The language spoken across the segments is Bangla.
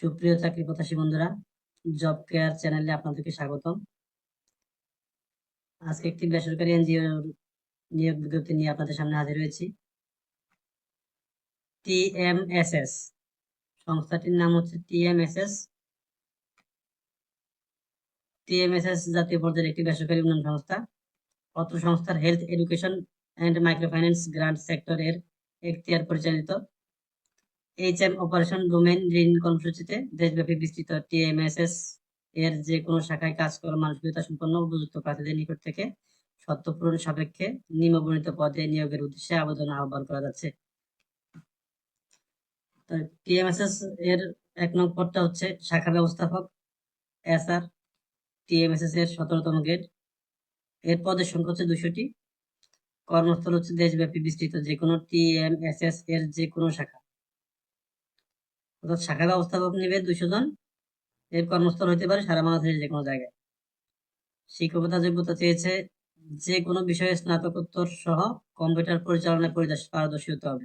সুপ্রিয় চাকরি প্রত্যাশী বন্ধুরা জব কেয়ার চ্যানেলে আপনাদেরকে স্বাগতম। আজকে একটি বেসরকারি এনজিও নিয়োগ বিজ্ঞপ্তি নিয়ে আপনাদের সামনে হাজির হয়েছি। টিএমএসএস, সংস্থাটির নাম হচ্ছে টিএমএসএস। টিএমএসএস জাতীয় পর্যায়ের একটি বেসরকারি উন্নয়ন সংস্থা। অত্র সংস্থার health education and microfinance grant সেক্টরের এখতিয়ার পরিচালিত। এইচএম অপারেশন ডোমেন ঋণ কর্মসূচিতে দেশব্যাপী বিস্তৃত টিএমএসএস এর যে কোনো শাখায় কাজ করা মানসিকতা সম্পন্ন উপযুক্ত প্রার্থীদের নিকট থেকে শর্ত পূরণ সাপেক্ষে নিম্নবর্ণিত পদে নিয়োগের উদ্দেশ্যে আবেদন আহ্বান করা যাচ্ছে। টিএমএসএস এর এক নং পদটা হচ্ছে শাখা ব্যবস্থাপক, এসআর, টিএমএসএস এর সতেরোতম গ্রেড। এর পদের সংখ্যা হচ্ছে দুশোটি কর্মস্থল হচ্ছে দেশব্যাপী বিস্তৃত যে কোনো টিএমএসএস এর যে কোনো শাখা। অর্থাৎ শাখা ব্যবস্থাপক নেবে দুশো জন। এর কর্মস্থল হতে পারে সারা বাংলাদেশের যে কোনো জায়গায়। শিক্ষকতা যোগ্যতা চেয়েছে যে কোনো বিষয়ে স্নাতকোত্তর সহ কম্পিউটার পরিচালনায় পারদর্শী হতে হবে।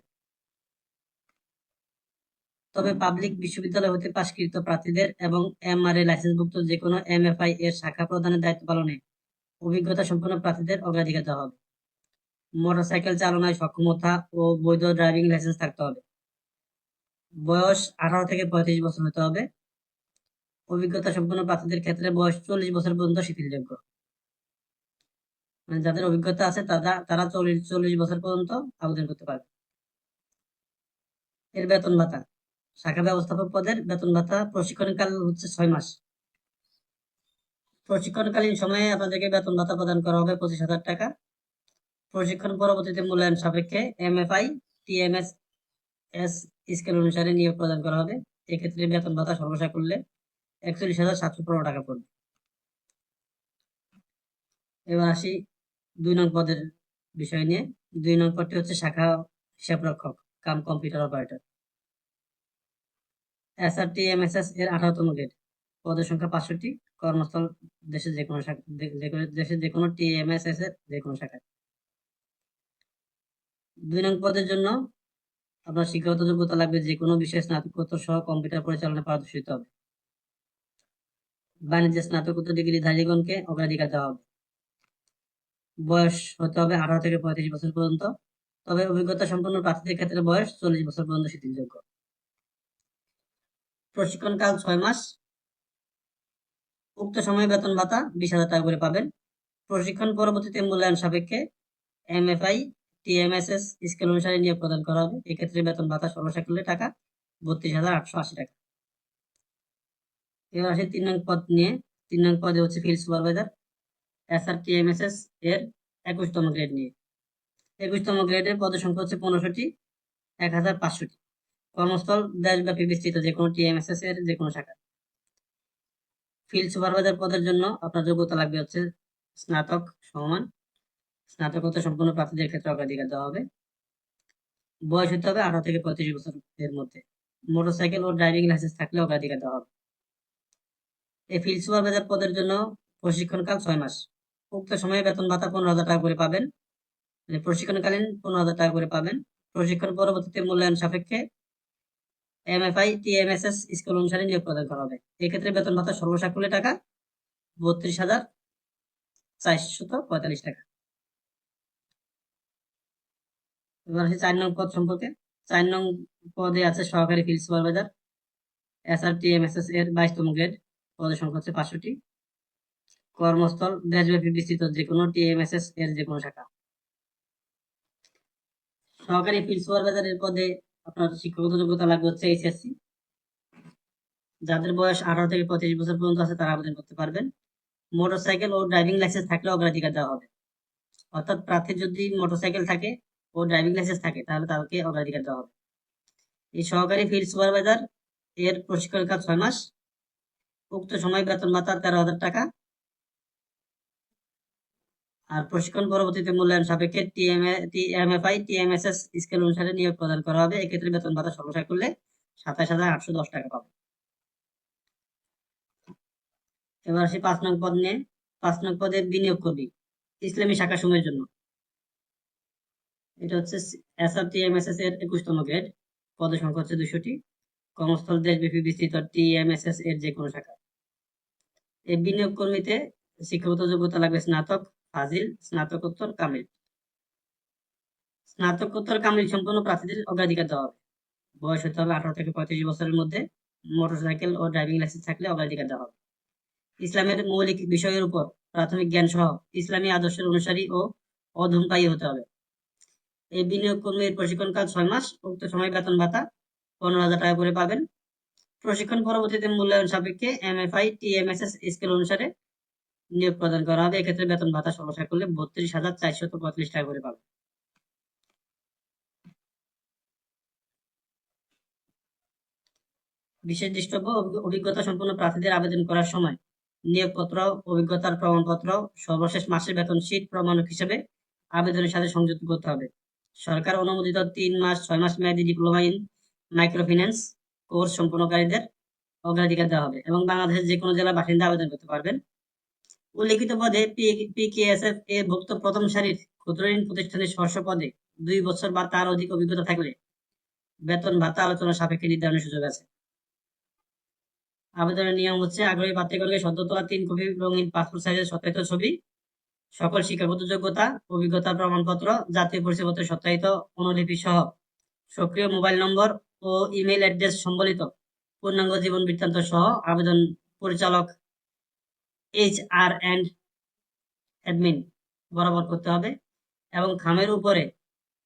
তবে পাবলিক বিশ্ববিদ্যালয় হতে পাশকৃত প্রার্থীদের এবং এমআরএ লাইসেন্সভুক্ত যে কোনো এমএফআই এর শাখা প্রদানের দায়িত্ব পালনে অভিজ্ঞতা সম্পন্ন প্রার্থীদের অগ্রাধিকার দেওয়া হবে। মোটরসাইকেল চালনায় সক্ষমতা ও বৈধ ড্রাইভিং লাইসেন্স থাকতে হবে। বয়স আঠারো থেকে পঁয়ত্রিশ বছর হতে হবে। অভিজ্ঞতা সম্পন্ন প্রার্থীদের ক্ষেত্রে বয়স চল্লিশ বছর পর্যন্ত শিথিলযোগ্য। মানে যাদের অভিজ্ঞতা আছে, তারা তারা চল্লিশ চল্লিশ বছর পর্যন্ত আবেদন করতে পারবে। এর বেতন ভাতা। শাখা ব্যবস্থাপক পদের বেতন ভাতা প্রশিক্ষণকাল হচ্ছে ছয় মাস। প্রশিক্ষণকালীন সময়ে আপনাদেরকে বেতন ভাতা প্রদান করা হবে পঁচিশ হাজার টাকা। প্রশিক্ষণ পরবর্তীতে মূল্যায়ন সাপেক্ষে এমএফআই, টিএমএস এস স্কেল অনুসারে নিয়োগ প্রদান করা হবে। এক্ষেত্রে বেতন ভাতা সর্বসা করলে একচল্লিশ হাজার সাতশো পনেরো টাকা পড়বে। এবার আসি দুই নং পদের বিষয় নিয়ে। দুই নং পদটি হচ্ছে শাখা হিসাব রক্ষক কাম কম্পিউটার অপারেটর। এসআরটি এমএসএস এর আঠারোতম গ্রেড। পদের সংখ্যা পাঁচশোটি কর্মস্থল দেশের যে কোনো শাখা দেশের যে কোনো টিএমএসএস এর যে কোনো শাখায়। দুই নং পদের জন্য আপনার শিক্ষাগত যোগ্যতা লাগবে যে কোনো বিষয়ে স্নাতকোত্তর সহ কম্পিউটার পরিচালনা পারদর্শী হতে হবে। বাণিজ্য স্নাতকোত্তর ডিগ্রি ধারীগণকে অগ্রাধিকার দেওয়া হবে। বয়স হতে হবে আঠারো থেকে পঁয়ত্রিশ বছর পর্যন্ত, তবে অভিজ্ঞতা সম্পন্ন প্রার্থীদের ক্ষেত্রে বয়স চল্লিশ বছর পর্যন্ত শিথিলযোগ্য প্রশিক্ষণকাল ছয় মাস। উক্ত সময়ে বেতন ভাতা বিশ হাজার টাকা করে পাবেন। প্রশিক্ষণ পরবর্তীতে মূল্যায়ন সাপেক্ষে এমএফআই টিএমএসএস স্কেল অনুসারে নিয়োগ প্রদান করা হবে। এক্ষেত্রে বেতন ভাতা ষোলোশো করলে টাকা, বত্রিশ হাজার আটশো আশি টাকা। এবার আসে তিন নং পদ নিয়ে। তিন নং পদে হচ্ছে ফিল্ড সুপারভাইজার এসআর টিএমএসএস এর একুশতম গ্রেড নিয়ে। একুশতম গ্রেডের পদের সংখ্যা হচ্ছে পনেরোশোটি, এক হাজার পাঁচশোটি। কর্মস্থল দেশব্যাপী বিস্তৃত যে কোনো টিএমএসএস এর যে কোনো শাখা। ফিল্ড সুপারভাইজার পদের জন্য আপনার যোগ্যতা লাগবে হচ্ছে স্নাতক, সমান স্নাতকোত্তর সম্পূর্ণ প্রার্থীদের ক্ষেত্রে অগ্রাধিকার দেওয়া হবে। বয়স হতে হবে আঠারো থেকে পঁয়ত্রিশ বছর এর মধ্যে। মোটরসাইকেল ও ড্রাইভিং লাইসেন্স থাকলে অগ্রাধিকার দেওয়া হবে। এই ফিল্ড সুপারভাইজার পদের জন্য প্রশিক্ষণকাল ছয় মাস। উক্ত সময়ে বেতন ভাতা পনেরো হাজার টাকা করে পাবেন। মানে প্রশিক্ষণকালীন পনেরো হাজার টাকা করে পাবেন। প্রশিক্ষণ পরবর্তীতে মূল্যায়ন সাপেক্ষে এমএফআই, টিএমএসএস স্কুল অনুসারে নিয়োগ প্রদান করা হবে। এক্ষেত্রে বেতন ভাতা সর্বসাকুল্যে টাকা বত্রিশ হাজার চারশত পঁয়তাল্লিশ টাকা। এবার আছে চার নং পদ সম্পর্কে। চার নং পদে আছে সহকারী ফিল্ড সুপারভাইজার এসআরটিএমএসএস এর বাইশতম গ্রেড পদের সংখ্যা হচ্ছে পাঁচশোটি কর্মস্থল, দেশব্যাপী বিস্তৃত যে কোনো টিএমএসএস এর যে কোনো শাখা। সহকারী ফিল্ড সুপারভাইজার এর পদে আপনার শিক্ষাগত যোগ্যতা লাগবে হচ্ছে এইচএসসি যাদের বয়স আঠারো থেকে পঁচিশ বছর পর্যন্ত আছে, তারা আবেদন করতে পারবেন। মোটরসাইকেল ও ড্রাইভিং লাইসেন্স থাকলে অগ্রাধিকার দেওয়া হবে। অর্থাৎ প্রার্থীর যদি মোটরসাইকেল থাকে ও ড্রাইভিং লাইসেন্স থাকে, তাহলে তাকে অগ্রাধিকার দেওয়া হবে। এই সহকারী ফিল্ড সুপারভাইজার এর প্রশিক্ষণ কাজ ছয় মাস। উক্ত সময় বেতন ভাতা তেরো হাজার টাকা। আর প্রশিক্ষণ পরবর্তীতে মূল্যায়ন সাপেক্ষে টিএমএফআই টিএমএসএস স্কেল অনুসারে নিয়োগ প্রদান করা হবে। এক্ষেত্রে বেতন ভাতা সর্বসায় করলে সাতাশ হাজার আটশো দশ টাকা পাবে। এবার আসি পাঁচ নং পদ নিয়ে। পাঁচ নং পদে বিনিয়োগ করবি ইসলামী শাখা সময়ের জন্য। এটা হচ্ছে এসআর টিএমএসএস এর একুশতম গ্রেড পদের সংখ্যা হচ্ছে দুশোটি কর্মস্থল দেশব্যাপী বিস্তৃত টিএমএসএস এর যে কোনো শাখা। এই বিনিয়োগ কর্মীতে শিক্ষাগত যোগ্যতা লাগবে স্নাতক, ফাজিল, স্নাতকোত্তর, কামিল। স্নাতকোত্তর, কামিল সম্পন্ন প্রার্থীদের অগ্রাধিকার দেওয়া হবে। বয়স হতে হবে আঠারো থেকে পঁয়ত্রিশ বছরের মধ্যে। মোটরসাইকেল ও ড্রাইভিং লাইসেন্স থাকলে অগ্রাধিকার দেওয়া হবে। ইসলামের মৌলিক বিষয়ের উপর প্রাথমিক জ্ঞান সহ ইসলামী আদর্শের অনুসারী ও অধূমপায়ী হতে হবে। এই বিনিয়োগ কর্মীর প্রশিক্ষণ কাল ছয় মাস, উক্ত সময় বেতন ভাতা পনেরো হাজার টাকা করে পাবেন। প্রশিক্ষণ পরবর্তীতে মূল্যায়ন সাপেক্ষে এমএফআই টিএমএসএস স্কেল অনুসারে নিয়োগ প্রদান করা হবে। এক্ষেত্রে বেতন ভাতা সমস্যা করলে বত্রিশ হাজার চারশত পঁয়ত্রিশ টাকা করে পাবেন। বিশেষ দৃষ্টব্য অভিজ্ঞতা সম্পন্ন প্রার্থীদের আবেদন করার সময় নিয়োগপত্র, অভিজ্ঞতার প্রমাণপত্র, সর্বশেষ মাসের বেতন শীট প্রমাণক হিসেবে আবেদনের সাথে সংযুক্ত করতে হবে। সরকার অনুমোদিত তিন মাস, ছয় মাস মেয়াদী ডিপ্লোমা ইন মাইক্রোফিন্যান্স কোর্স সম্পন্নকারীদের অগ্রাধিকার দেওয়া হবে এবং বাংলাদেশের যে কোনো জেলার বাসিন্দা আবেদন করতে পারবেন। উল্লেখিত পদে পিকেএসএফ এ ভুক্ত প্রথম সারির ক্ষুদ্র ঋণ প্রতিষ্ঠানের শস্য পদে দুই বছর বা তার অধিক অভিজ্ঞতা থাকলে বেতন ভাতা আলোচনা সাপেক্ষে নির্ধারণের সুযোগ আছে। আবেদনের নিয়ম হচ্ছে, আগ্রহী প্রার্থীগণকে সদ্য তোলা তিন কপি রঙিন পাসপোর্ট সাইজের সত্যায়িত ছবি সকল শিক্ষাগত যোগ্যতা অভিজ্ঞতার প্রমাণপত্র, জাতীয় পরিচয়পত্রের সত্যায়িত, অনুলিপি সহ সক্রিয় মোবাইল নম্বর ও ইমেল অ্যাড্রেস সম্বলিত পূর্ণাঙ্গ জীবন বৃত্তান্ত সহ আবেদন পরিচালক এইচ আর অ্যান্ড অ্যাডমিন বরাবর করতে হবে এবং খামের উপরে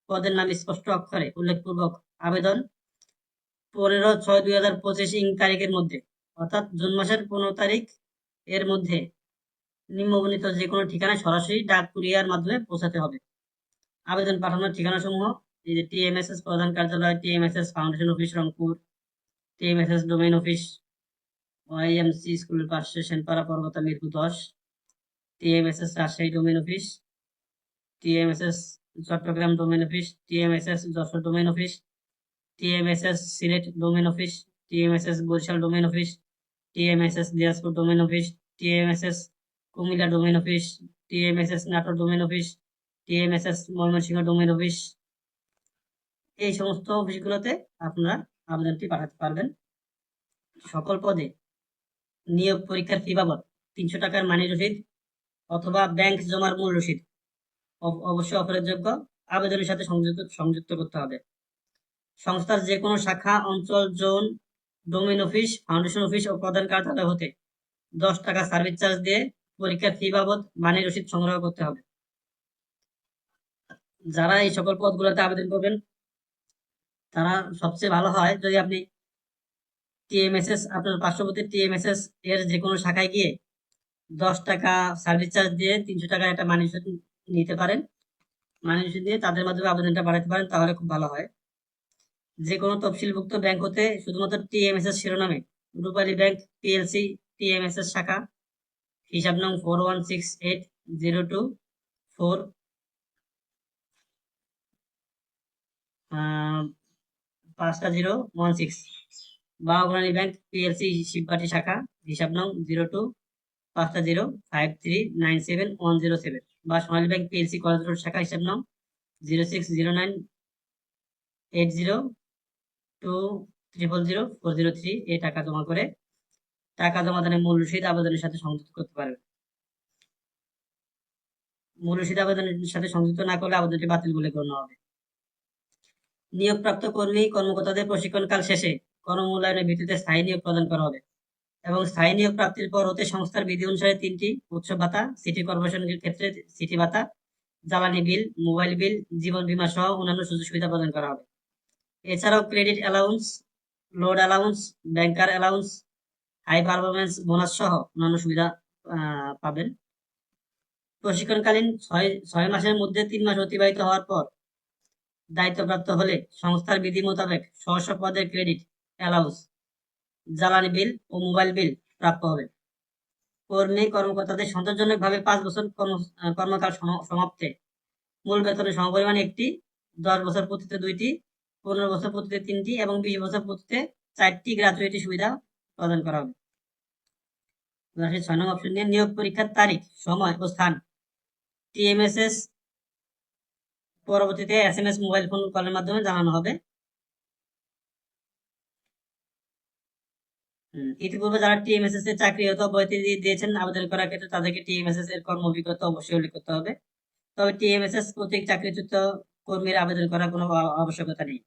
পদের নাম স্পষ্ট অক্ষরে উল্লেখপূর্বক আবেদন পনেরো ছয় দুই হাজার পঁচিশ ইং তারিখের মধ্যে, অর্থাৎ জুন মাসের পনেরো তারিখ এর মধ্যে নিম্নবর্ণিত যে কোনো ঠিকানায় সরাসরি ডাক কুরিয়ার মাধ্যমে পৌঁছাতে হবে। আবেদন পাঠানোর ঠিকানা সমূহ টিএমএসএস প্রধান কার্যালয়, TMSS foundation office, Rangpur, TMSS domain office YMC স্কুলের পাশে সেনপাড়া পর্বতা মিরপুর দশ, TMSS Rajshahi domain office, TMSS Chattogram domain office, TMSS Jessore domain office, TMSS Sylhet domain office, TMSS Barishal domain office, TMSS Dinajpur domain office, TMSS Comilla domain office TMSS Natore domain office TMSS Mymensingh domain office এই সমস্ত অফিসগুলোতে আপনারা আবেদনটি পাঠাতে পারবেন। সকল পদে নিয়োগ পরীক্ষার ফি বাবদ তিনশো টাকার মানি রসিদ অথবা ব্যাংক জমার মূল রসিদ অব- অবশ্যই অফারের যোগ্য আবেদনের সাথে সংযুক্ত সংযুক্ত করতে হবে। সংস্থার যে কোনো শাখা, অঞ্চল, zone domain office foundation office ও প্রধান কার্যালয় হতে দশ টাকা সার্ভিস চার্জ দিয়ে পরীক্ষার ফি বাবদ মানি রসিদ সংগ্রহ করতে হবে। যারা এই সকল পদগুলোতে আবেদন করবেন, তারা সবচেয়ে ভালো হয় যদি আপনি টিএমএসএস আপনার পার্শ্ববর্তী টিএমএসএস এর যে কোনো শাখায় গিয়ে দশ টাকা সার্ভিস চার্জ দিয়ে তিনশো টাকা একটা মানি রসিদ নিতে পারেন। মানি রসিদ দিয়ে তাদের মাধ্যমে আবেদনটা বাড়াতে পারেন, তাহলে খুব ভালো হয়। যে কোনো তফসিলভুক্ত ব্যাংক হতে শুধুমাত্র টিএমএসএস শিরোনামে রূপালী ব্যাংক পিএলসি টিএমএসএস শাখা হিসাব নং four one six eight zero two four পাঁচটা জিরো ওয়ান সিক্স বা ব্যাংক পিএলসি শিববাটি শাখা, হিসাব নং জিরো টু পাঁচটা zero five three nine seven one zero seven বা Sonali bank PLC college road শাখা, হিসাব নং zero six zero nine eight zero two triple zero four zero three এই টাকা জমা করে টাকা জমাদানের মূল রসিদ আবেদনের সাথে সংযুক্ত করতে পারবে। মূল রসিদ আবেদনের সাথে সংযুক্ত না করলে আবেদনটি বাতিল বলে গণ্য হবে। নিয়োগপ্রাপ্ত কর্মী, কর্মকর্তাদের প্রশিক্ষণকাল শেষে কর্মমূল্যায়নের ভিত্তিতে স্থায়ী নিয়োগ প্রদান করা হবে এবং স্থায়ী নিয়োগ প্রাপ্তির পর হতে সংস্থার বিধি অনুসারে তিনটি উৎসব ভাতা, সিটি কর্পোরেশনের ক্ষেত্রে সিটি ভাতা, জ্বালানি বিল, মোবাইল বিল, জীবন বীমা সহ অন্যান্য সুযোগ সুবিধা প্রদান করা হবে। এছাড়াও credit allowance, load allowance, banker allowance high performance bonus সহ অন্যান্য সুবিধা পাবেন। প্রশিক্ষণকালীন ছয় ছয় মাসের মধ্যে তিন মাস অতিবাহিত হওয়ার পর দায়িত্বপ্রাপ্ত হলে সংস্থার বিধি মোতাবেক স্ব পদের ক্রেডিট অ্যালাউন্স জ্বালানি বিল ও মোবাইল বিল প্রাপ্য হবে। কর্মী, কর্মকর্তাদের সন্তোষজনকভাবে পাঁচ বছর কর্মকাল সম- সমাপ্তে মূল বেতনের সমপরিমাণ একটি, দশ বছর পূর্তিতে দুইটি, পনেরো বছর পূর্তিতে তিনটি এবং বিশ বছর পূর্তিতে চারটি গ্রাজুয়েটি সুবিধা প্রদান করা হবে। ছয় অপশন নিয়ে নিয়োগ পরীক্ষার তারিখ, সময় ও স্থান। টিএমএসএস পরবর্তীতে S M S mobile phone কলের মাধ্যমে জানানো হবে। ইতিপূর্বে যারা টিএমএসএস এর চাকরি হতো অব্যাহতি দিয়ে- দিয়েছেন, আবেদন করার ক্ষেত্রে তাদেরকে টিএমএসএস এর কর্ম অভিজ্ঞতা অবশ্যই উল্লেখ করতে হবে। তবে টিএমএসএস কর্তৃক চাকরিচ্যুত কর্মীর আবেদন করার কোনো আবশ্যকতা নেই।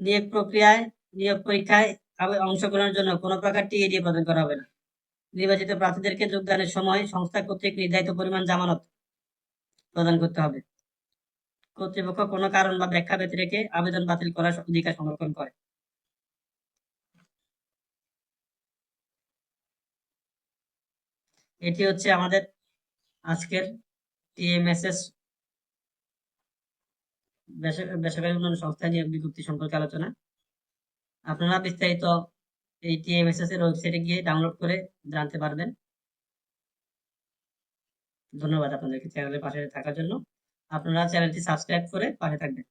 নিয়োগ প্রক্রিয়ায়, নিয়োগ পরীক্ষায় অংশগ্রহণের জন্য কোনো প্রকার টিএডি প্রদান করা হবে না। নির্বাচিত প্রার্থীদেরকে যোগদানের সময় সংস্থা কর্তৃক নির্ধারিত পরিমাণ জামানত প্রদান করতে হবে। কর্তৃপক্ষ কোনো কারণ বা ব্যাখ্যা ব্যতি রেখে আবেদন বাতিল করার অধিকার সংরক্ষণ করে। এটি হচ্ছে আমাদের আজকের টিএমএসএস বেসরকারি উন্নয়ন সংস্থা নিয়োগ বিজ্ঞপ্তি সম্পর্কে আলোচনা। আপনারা বিস্তারিত এই টিএমএসএস এর ওয়েবসাইটে গিয়ে ডাউনলোড করে জানতে পারবেন। ধন্যবাদ আপনাদেরকে চ্যানেলের পাশে থাকার জন্য। আপনারা চ্যানেলটি সাবস্ক্রাইব করে পাশে থাকবেন।